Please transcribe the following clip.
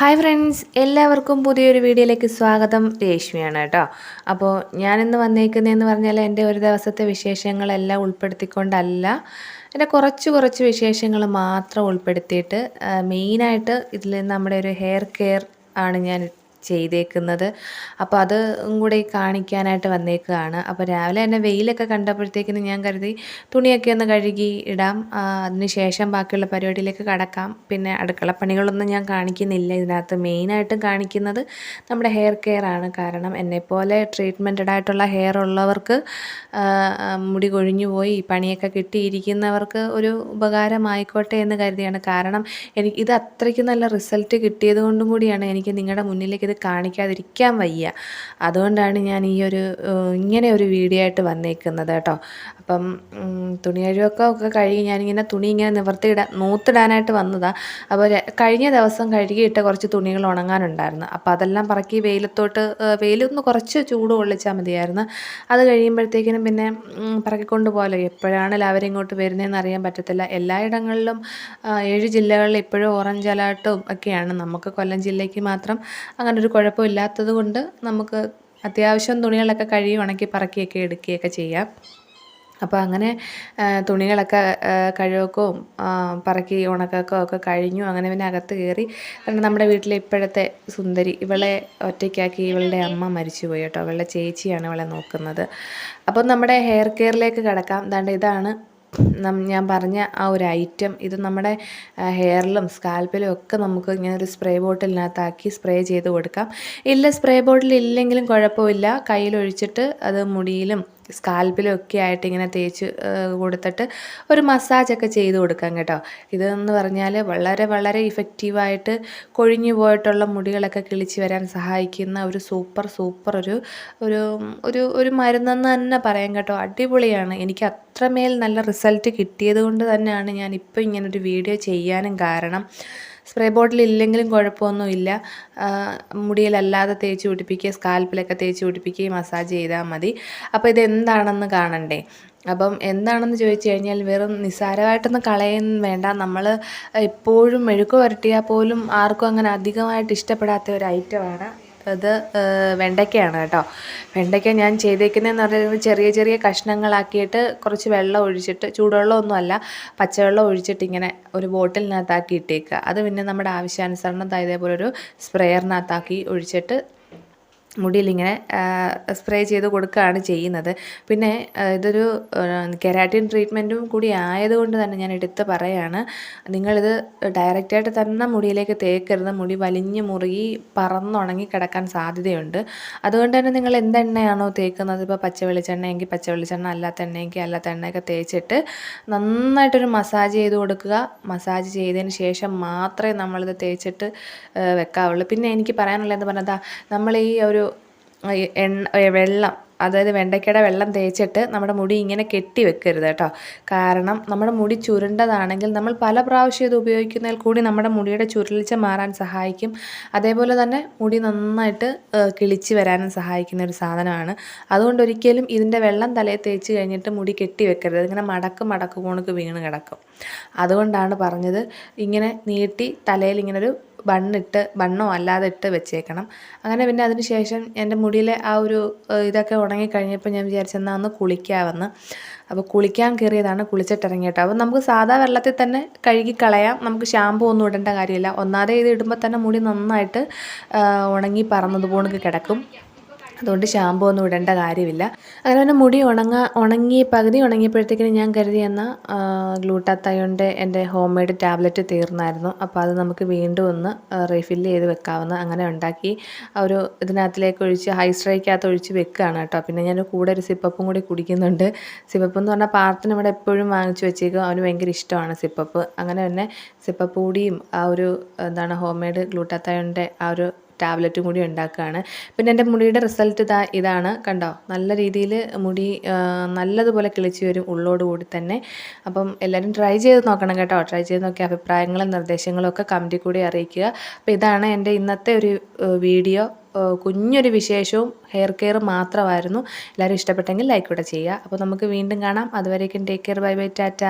Hi friends എല്ലാവർക്കും പുതിയൊരു വീഡിയോയിലേക്ക് സ്വാഗതം. രേഷ്മിയാണ് കേട്ടോ. അപ്പോൾ ഞാനിന്ന് വന്നേക്കുന്നതെന്ന് പറഞ്ഞാൽ എന്റെ ഒരു ദിവസത്തെ വിശേഷങ്ങളെല്ലാം ഉൾപ്പെടുത്തിക്കൊണ്ടല്ല. എന്റെ കുറച്ച് കുറച്ച് വിശേഷങ്ങൾ മാത്രം ഉൾപ്പെടുത്തിയിട്ട് മെയിനായിട്ട് ഇതിൽ നമ്മുടെ ഒരു ഹെയർ കെയർ ആണ് ഞാൻ ചെയ്തേക്കുന്നത്. അപ്പോൾ അത് കൂടെ കാണിക്കാനായിട്ട് വന്നേക്കുകയാണ് അപ്പോൾ രാവിലെ തന്നെ വെയിലൊക്കെ കണ്ടപ്പോഴത്തേക്കിന് ഞാൻ കരുതി തുണിയൊക്കെ ഒന്ന് കഴുകി ഇടാം. അതിന് ശേഷം ബാക്കിയുള്ള പരിപാടിയിലേക്ക് കടക്കാം. പിന്നെ അടുക്കള പണികളൊന്നും ഞാൻ കാണിക്കുന്നില്ല. ഇതിനകത്ത് മെയിനായിട്ടും കാണിക്കുന്നത് നമ്മുടെ ഹെയർ കെയർ ആണ്. കാരണം എന്നെപ്പോലെ ട്രീറ്റ്മെന്റഡ് ആയിട്ടുള്ള ഹെയർ ഉള്ളവർക്ക് മുടി കൊഴിഞ്ഞു പോയി പണിയൊക്കെ കിട്ടിയിരിക്കുന്നവർക്ക് ഒരു ഉപകാരമായിക്കോട്ടെ എന്ന് കരുതിയാണ്. കാരണം എനിക്ക് ഇത് അത്രയ്ക്ക് നല്ല റിസൾട്ട് കിട്ടിയത് കൊണ്ടും കൂടിയാണ് എനിക്ക് നിങ്ങളുടെ മുന്നിലേക്ക് ഇത് കാണിക്കാതിരിക്കാൻ വയ്യ. അതുകൊണ്ടാണ് ഞാൻ ഈ ഒരു ഇങ്ങനെ ഒരു വീഡിയോ ആയിട്ട് വന്നേക്കുന്നത് കേട്ടോ. അപ്പം തുണി കഴുകൊക്കെ ഒക്കെ കഴുകി ഞാനിങ്ങനെ തുണി ഇങ്ങനെ നിവർത്തിയിടാൻ നൂത്തിടാനായിട്ട് വന്നതാണ് അപ്പോൾ കഴിഞ്ഞ ദിവസം കഴുകിയിട്ട കുറച്ച് തുണികൾ ഉണങ്ങാനുണ്ടായിരുന്നു. അപ്പോൾ അതെല്ലാം പറക്കി വെയിലത്തോട്ട് വെയിലൊന്ന് കുറച്ച് ചൂട് കൊള്ളിച്ചാൽ മതിയായിരുന്നു. അത് കഴിയുമ്പോഴത്തേക്കിനും പിന്നെ പറക്കിക്കൊണ്ട് പോകാലോ എപ്പോഴാണ് എല്ലാവരും ഇങ്ങോട്ട് വരുന്നതെന്ന് അറിയാൻ പറ്റത്തില്ല. എല്ലായിടങ്ങളിലും ഏഴ് ജില്ലകളിൽ ഇപ്പോഴും ഓറഞ്ച് അലേർട്ടും ഒക്കെയാണ്. നമുക്ക് കൊല്ലം ജില്ലയ്ക്ക് മാത്രം അങ്ങനെ ഒരു കുഴപ്പമില്ലാത്തത് കൊണ്ട് നമുക്ക് അത്യാവശ്യം തുണികളൊക്കെ കഴുകി ഉണക്കി പറക്കിയൊക്കെ എടുക്കുകയൊക്കെ ചെയ്യാം. അപ്പോൾ അങ്ങനെ തുണികളൊക്കെ കഴുകക്കും പറക്കി ഉണക്കക്കോ ഒക്കെ കഴിഞ്ഞു. അങ്ങനെ പിന്നെ അകത്ത് കയറി. കാരണം നമ്മുടെ വീട്ടിലെ ഇപ്പോഴത്തെ സുന്ദരി ഇവളെ ഒറ്റയ്ക്കാക്കി ഇവളുടെ അമ്മ മരിച്ചുപോയി കേട്ടോ. ഇവളുടെ ചേച്ചിയാണ് ഇവളെ നോക്കുന്നത്. അപ്പം നമ്മുടെ ഹെയർ കെയറിലേക്ക് കിടക്കാം. ദാണ്ട് ഇതാണ് ഞാൻ പറഞ്ഞ ആ ഒരു ഐറ്റം ഇത് നമ്മുടെ ഹെയറിലും സ്കാൽപ്പിലും ഒക്കെ നമുക്ക് ഇങ്ങനെ ഒരു സ്പ്രേ ബോട്ടിലിനകത്താക്കി സ്പ്രേ ചെയ്ത് കൊടുക്കാം. ഇല്ല സ്പ്രേ ബോട്ടിൽ ഇല്ലെങ്കിലും കുഴപ്പമില്ല. കയ്യിലൊഴിച്ചിട്ട് അത് മുടിയിലും സ്കാൽപ്പിലും ഒക്കെ ആയിട്ട് ഇങ്ങനെ തേച്ച് കൊടുത്തിട്ട് ഒരു മസാജൊക്കെ ചെയ്ത് കൊടുക്കാം കേട്ടോ. ഇതെന്ന് പറഞ്ഞാൽ വളരെ വളരെ ഇഫക്റ്റീവായിട്ട് കൊഴിഞ്ഞു പോയിട്ടുള്ള മുടികളൊക്കെ കിളിച്ച് വരാൻ സഹായിക്കുന്ന ഒരു സൂപ്പർ സൂപ്പർ ഒരു ഒരു ഒരു ഒരു മരുന്നെന്ന് തന്നെ പറയാം കേട്ടോ. അടിപൊളിയാണ്. എനിക്ക് അത്രമേൽ നല്ല റിസൾട്ട് കിട്ടിയത് കൊണ്ട് തന്നെയാണ് ഞാൻ ഇപ്പോൾ ഇങ്ങനൊരു വീഡിയോ ചെയ്യാനും കാരണം. സ്പ്രേ ബോട്ടിൽ ഇല്ലെങ്കിലും കുഴപ്പമൊന്നുമില്ല മുടിയിലല്ലാതെ തേച്ച് പിടിപ്പിക്കുക സ്കാൽപ്പിലൊക്കെ തേച്ച് പിടിപ്പിക്കുകയും മസാജ് ചെയ്താൽ മതി. അപ്പോൾ ഇത് എന്താണെന്ന് കാണണ്ടേ? അപ്പം എന്താണെന്ന് ചോദിച്ചു കഴിഞ്ഞാൽ വെറും നിസ്സാരമായിട്ടൊന്നും കളയും വേണ്ട. നമ്മൾ എപ്പോഴും മെഴുക്ക് വരട്ടിയാൽ പോലും ആർക്കും അങ്ങനെ അധികമായിട്ട് ഇഷ്ടപ്പെടാത്ത ഒരു ഐറ്റമാണ് അത് വെണ്ടയ്ക്കയാണ് കേട്ടോ. വെണ്ടയ്ക്ക ഞാൻ ചെയ്തേക്കുന്നതെന്ന് പറയുന്നത് ചെറിയ ചെറിയ കഷ്ണങ്ങളാക്കിയിട്ട് കുറച്ച് വെള്ളം ഒഴിച്ചിട്ട് ചൂടുവെള്ളമൊന്നുമല്ല പച്ചവെള്ളം ഒഴിച്ചിട്ട് ഇങ്ങനെ ഒരു ബോട്ടിലിനകത്താക്കി ഇട്ടേക്കുക. അത് പിന്നെ നമ്മുടെ ആവശ്യാനുസരണം ഇതേപോലെ ഒരു സ്പ്രെയറിനകത്താക്കി ഒഴിച്ചിട്ട് മുടിയിലിങ്ങനെ സ്പ്രേ ചെയ്ത് കൊടുക്കുകയാണ് ചെയ്യുന്നത്. പിന്നെ ഇതൊരു കെരാറ്റിൻ ട്രീറ്റ്മെന്റും കൂടി ആയതുകൊണ്ട് തന്നെ ഞാൻ എടുത്ത് പറയാണ്. നിങ്ങളിത് ഡയറക്റ്റായിട്ട് തന്നെ മുടിയിലേക്ക് തേക്കരുത്. മുടി വലിഞ്ഞ് മുറുകി പറന്നുണങ്ങി കിടക്കാൻ സാധ്യതയുണ്ട്. അതുകൊണ്ട് തന്നെ നിങ്ങൾ എന്തെണ്ണയാണോ തേക്കുന്നത്? ഇപ്പോൾ പച്ച പച്ചവെളിച്ചെണ്ണ പച്ച വെളിച്ചെണ്ണ അല്ലാത്ത എണ്ണയെങ്കിൽ അല്ലാത്ത എണ്ണയൊക്കെ തേച്ചിട്ട് നന്നായിട്ടൊരു മസാജ് ചെയ്ത് കൊടുക്കുക. മസാജ് ചെയ്തതിന് ശേഷം മാത്രമേ നമ്മളിത് തേച്ചിട്ട് വെക്കാവുള്ളൂ. പിന്നെ എനിക്ക് പറയാനുള്ളത് പറഞ്ഞാൽ നമ്മൾ ഈ ഒരു എണ്ണ വെള്ളം അതായത് വെണ്ടയ്ക്കയുടെ വെള്ളം തേച്ചിട്ട് നമ്മുടെ മുടി ഇങ്ങനെ കെട്ടി വെക്കരുത് കേട്ടോ. കാരണം നമ്മുടെ മുടി ചുരുണ്ടതാണെങ്കിൽ നമ്മൾ പല പ്രാവശ്യം ഇത് ഉപയോഗിക്കുന്നതിൽ കൂടി നമ്മുടെ മുടിയുടെ ചുരുളിച്ച മാറാൻ സഹായിക്കും. അതേപോലെ തന്നെ മുടി നന്നായിട്ട് കിളിച്ച് വരാനും സഹായിക്കുന്ന ഒരു സാധനമാണ്. അതുകൊണ്ട് ഒരിക്കലും ഇതിന്റെ വെള്ളം തലയിൽ തേച്ച് കഴിഞ്ഞിട്ട് മുടി കെട്ടി വെക്കരുത്. ഇങ്ങനെ മടക്ക് മടക്ക് കോണക്ക് വീണ് കിടക്കും. അതുകൊണ്ടാണ് പറഞ്ഞത് ഇങ്ങനെ നീട്ടി തലയിൽ ഇങ്ങനൊരു ബണ്ണിട്ട് ബണ്ണോ അല്ലാതെ ഇട്ട് വെച്ചേക്കണം. അങ്ങനെ പിന്നെ അതിന് ശേഷം എന്റെ മുടിയിലെ ആ ഒരു ഇതൊക്കെ ഉണങ്ങി കഴിഞ്ഞപ്പോൾ ഞാൻ വിചാരിച്ചെന്നാൽ ഒന്ന് കുളിക്കാമെന്ന്. അപ്പോൾ കുളിക്കാൻ കയറിയതാണ് കുളിച്ചിട്ടിറങ്ങിയിട്ട്. അപ്പോൾ നമുക്ക് സാധാ വെള്ളത്തിൽ തന്നെ കഴുകി കളയാം. നമുക്ക് ഷാമ്പു ഒന്നും ഇടേണ്ട കാര്യമില്ല. ഒന്നാതെ ഇത് ഇടുമ്പോൾ തന്നെ മുടി നന്നായിട്ട് ഉണങ്ങി പറന്നത് പോണക്ക് കിടക്കും. അതുകൊണ്ട് ഷാമ്പു ഒന്നും ഇടേണ്ട കാര്യമില്ല. അങ്ങനെ പിന്നെ മുടി ഉണങ്ങ ഉണങ്ങി പകുതി ഉണങ്ങിയപ്പോഴത്തേക്കിനും ഞാൻ കരുതി എന്ന ഗ്ലൂട്ടാത്തയോന്റെ എന്റെ ഹോം മെയ്ഡ് ടാബ്ലറ്റ് തീർന്നായിരുന്നു. അപ്പോൾ അത് നമുക്ക് വീണ്ടും ഒന്ന് റീഫില്ല് ചെയ്ത് വെക്കാവുന്ന അങ്ങനെ ഉണ്ടാക്കി ഒരു ഇതിനകത്തിലേക്ക് ഒഴിച്ച് ഹൈ സ്ട്രൈക്കകത്ത് ഒഴിച്ച് വെക്കുകയാണ് കേട്ടോ. പിന്നെ ഞാൻ കൂടെ ഒരു സിപ്പപ്പും കൂടി കുടിക്കുന്നുണ്ട്. സിപ്പപ്പ് എന്ന് പറഞ്ഞാൽ പാർത്തിന് ഇവിടെ എപ്പോഴും വാങ്ങിച്ചു വെച്ചേക്കും. അവന് ഭയങ്കര ഇഷ്ടമാണ് സിപ്പപ്പ്. അങ്ങനെ തന്നെ സിപ്പപ്പ് കൂടിയും ആ ഒരു എന്താണ് ഹോം മെയ്ഡ് ഗ്ലൂട്ടാത്തയോന്റെ ആ ഒരു ടാബ്ലറ്റും കൂടി ഉണ്ടാക്കുകയാണ്. പിന്നെ എന്റെ മുടിയുടെ റിസൾട്ട് ഇതാ ഇതാണ്. കണ്ടോ? നല്ല രീതിയിൽ മുടി നല്ലതുപോലെ കിളിച്ച് വരും ഉള്ളോട് കൂടി തന്നെ. അപ്പം എല്ലാവരും ട്രൈ ചെയ്ത് നോക്കണം കേട്ടോ. ട്രൈ ചെയ്ത് നോക്കി അഭിപ്രായങ്ങളും നിർദ്ദേശങ്ങളും ഒക്കെ കമന്റിൽ കൂടി അറിയിക്കുക. അപ്പോൾ ഇതാണ് എന്റെ ഇന്നത്തെ ഒരു വീഡിയോ. കുഞ്ഞൊരു വിശേഷവും ഹെയർ കെയർ മാത്രമായിരുന്നു. എല്ലാവരും ഇഷ്ടപ്പെട്ടെങ്കിൽ ലൈക്ക് കൂടെ ചെയ്യുക. അപ്പോൾ നമുക്ക് വീണ്ടും കാണാം. അതുവരേക്കും take care bye bye tata